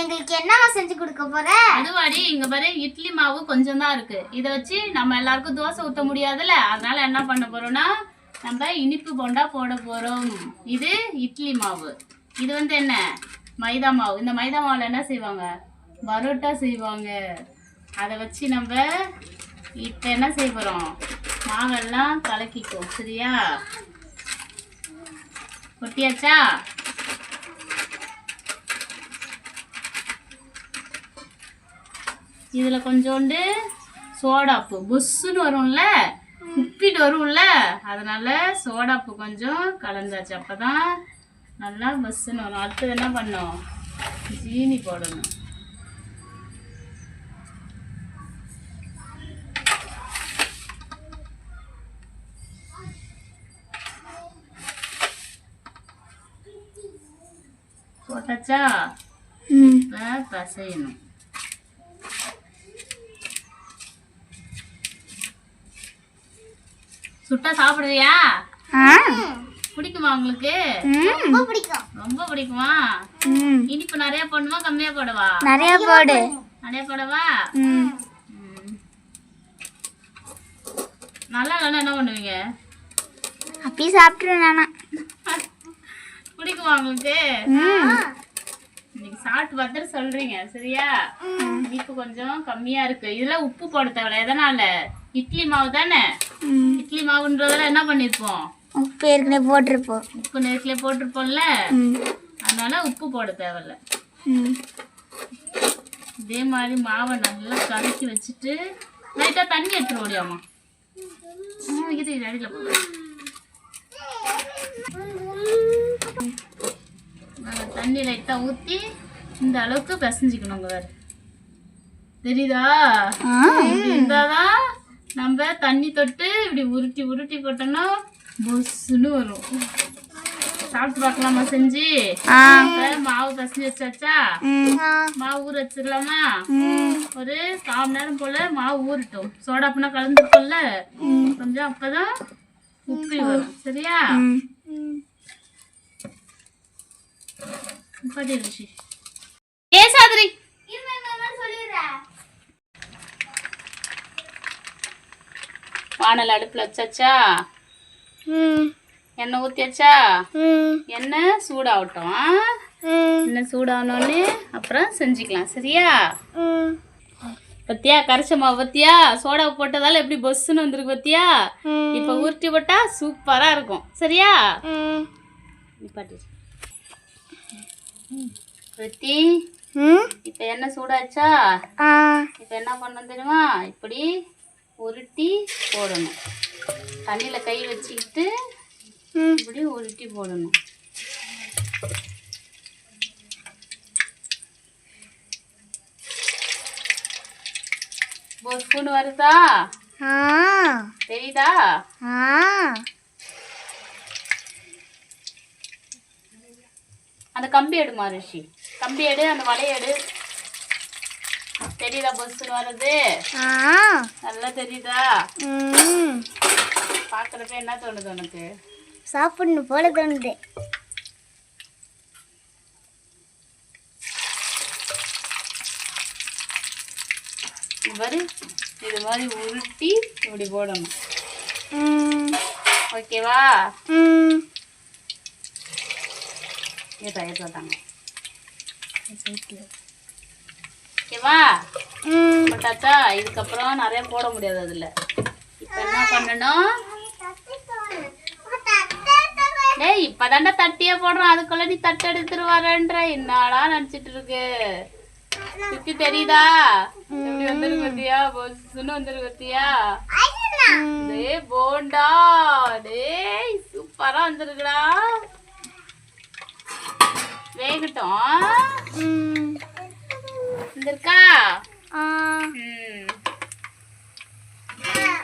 எங்களுக்கு என்னவா செஞ்சு கொடுக்க போற? அதுவாடி இங்க பாரு இட்லி மாவு கொஞ்சம் தான் இருக்கு. இத வச்சு நம்ம எல்லாருக்கும் தோசை ஊத்த முடியாதுல்ல? அதனால என்ன பண்ண போறோம்னா நம்ம இனிப்பு போண்டா போட போறோம். இது இட்லி மாவு. இது வந்து என்ன? மைதா மாவு. இந்த மைதா மாவுல என்ன செய்வாங்க? பரோட்டா செய்வாங்க. அதை வச்சு நம்ம இப்போ என்ன செய்ய போறோம்? மாவெல்லாம் கலக்கிக்கும் சரியா? கொட்டியாச்சா? இதில் கொஞ்சோண்டு சோடாப்பு புஷ்ஷுன்னு வரும்ல? உப்பிட்டு வரும்ல? அதனால சோடாப்பு கொஞ்சம் கலந்தாச்சு. அப்போ தான் நல்லா பஸ்ஸுன்னு வரும். அடுத்தது என்ன பண்ணோம்? ஜீனி போடணும். போட்டாச்சா? இப்போ பசையணும். சுட்டா சாப்பிடுவியா பிடிக்குமா உங்களுக்கு? ரொம்ப பிடிக்கும். ரொம்ப பிடிக்குமா? இனிப்பு நிறைய போடணுமா கம்மியா போடவா? நிறைய போடு. நிறைய போடவா? ம். நல்லா நல்லா என்ன பண்ணுவீங்க? அப்படி சாப்பிட்டுருவேன் நானா. பிடிக்குமா உங்களுக்கு? இன்னைக்கு சாப்பிட்டு பார்த்துட்டு சொல்றீங்க சரியா? இனிப்பு கொஞ்சம் கம்மியா இருக்கு. இதுல உப்பு போட தேவையில்ல. எதனால? இட்லி மாவு தானே? இட்லி மாவுன்றதுல என்ன பண்ணிருப்போம்? உப்பு ஏற்கனவே போட்டிருப்போம். உப்பு நேரத்துல போட்டிருப்போம்ல? அதனால உப்பு போட தேவையில்ல. இதே மாதிரி மாவை நல்லா கலக்கி வச்சுட்டு லைட்டா தண்ணி எடுத்துட முடியாமா இது அடியில் போடு. நல்லா தண்ணி லைட்டா ஊத்தி இந்த அளவுக்கு பிசைஞ்சிக்கணுங்க வேற. தெரியுதா? இருந்தாதான் நம்ம தண்ணி தொட்டு இப்படி உருட்டி உருட்டி போட்டோம்னா பொஸ்ஸுன்னு வரும். சாப்பிட்டு பார்க்கலாமா செஞ்சு? மாவு பசஞ்சு வச்சாச்சா? மாவு ஊற வச்சிடலாமா? ஒரு கால் மணி நேரம் போல மாவு ஊறட்டும். சோடாப்புனா கலந்துருக்கோம்ல? கொஞ்சம் அப்பதான் உப்பி வரும். சரியா? பாட்டி ரிஷி. ஏ சாதரி! வானல் அடுப்புல வச்சாச்சா? எண்ணெய் ஊத்தியாச்சா? எண்ணெய் சூடாகட்டும் எண்ணெய் சூடானோடனே அப்புறம் செஞ்சுக்கலாம் சரியா? பத்தியா கரைச்ச மாவு பத்தியா? சோடா போட்டதால எப்படி பொஸ்ஸுன்னு வந்திருக்கு பத்தியா? இப்ப உருட்டி போட்டா சூப்பரா இருக்கும் சரியா. பத்தி இப்ப எண்ணெய் சூடாச்சா? இப்ப என்ன பண்ணணும் தெரியுமா? இப்படி உருட்டி போடணும். தண்ணியில கை வச்சுக்கிட்டு இப்படி உருட்டி போடணும். ஒரு ஸ்பூன் வருதா? தெரியுதா? அந்த கம்பி எடுமா ரிஷி கம்பி எடு அந்த வலைய எடு. தெரியுதா பொஸ்ன்னு வருது நல்லா தெரியுதா? பாக்குறப்ப என்ன தோணுது உனக்கு? சாப்பிடணும் போல தோணுது. மாதிரி இது மாதிரி உருட்டி இப்படி போடணும். ஓகேவா? ஏதா ஏதாங்க ஓகேவா? போட்டாச்சா? இதுக்கப்புறம் நிறைய போட முடியாது அதுல. இப்போ என்ன பண்ணணும்? டேய் இப்பதாண்டா தட்டியே போடுறோம் அதுக்குள்ள நீ தட்டு எடுத்துட்டு வரேன்ற என்னடா நினைச்சிட்டு இருக்கு? சுத்தி தெரியுதா? எப்படி வந்துருக்கு பத்தியா? பொசுன்னு வந்துருக்கு பத்தியா? டே போண்டா. டேய் சூப்பரா வந்திருக்குடா. வேகட்டும். வந்திருக்கா?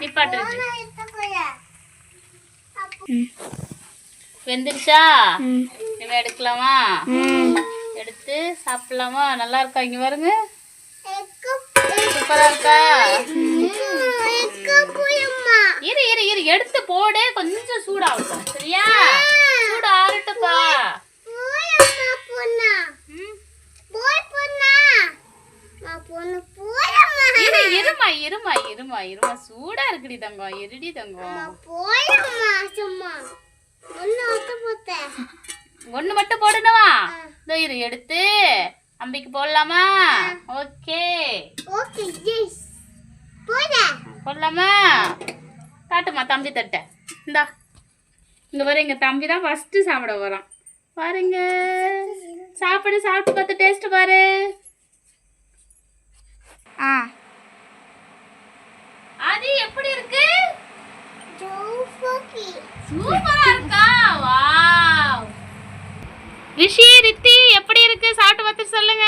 நிப்பாட்டு வெந்துருச்சா? இனிமே எடுக்கலாமா? எடுத்து சாப்பிடலாமா? நல்லா இருக்கா இங்க பாருங்க. சூப்பரா இருக்கா? இரு இரு இரு. எடுத்து போடு. கொஞ்சம் சூடாகட்டும். சரியா? சூடு ஆறட்டுப்பா இருமா இருமா. சூடா இருக்குடி தங்கம். இருடி தங்கம்? போயம்மா சும்மா. ஒண்ணு மட்டும் போடணுமா? இதோ இரு எடுத்து அம்பிக்கு போடலாமா? ஓகே. ஓகே எஸ் போடலாமா? காட்டுமா தம்பி தட்ட. இந்தா. இங்க பாரு எங்க தம்பி தான் ஃபர்ஸ்ட் சாப்பிட வரான் பாருங்க. சாப்பிடு சாப்பிட்டு பார்த்து டேஸ்ட் பாரு. சூப்பரா இருக்கா? வாவ். ரிஷி ரித்தி எப்படி இருக்கு? சாப்பிட்டு பார்த்துட்டு சொல்லுங்க.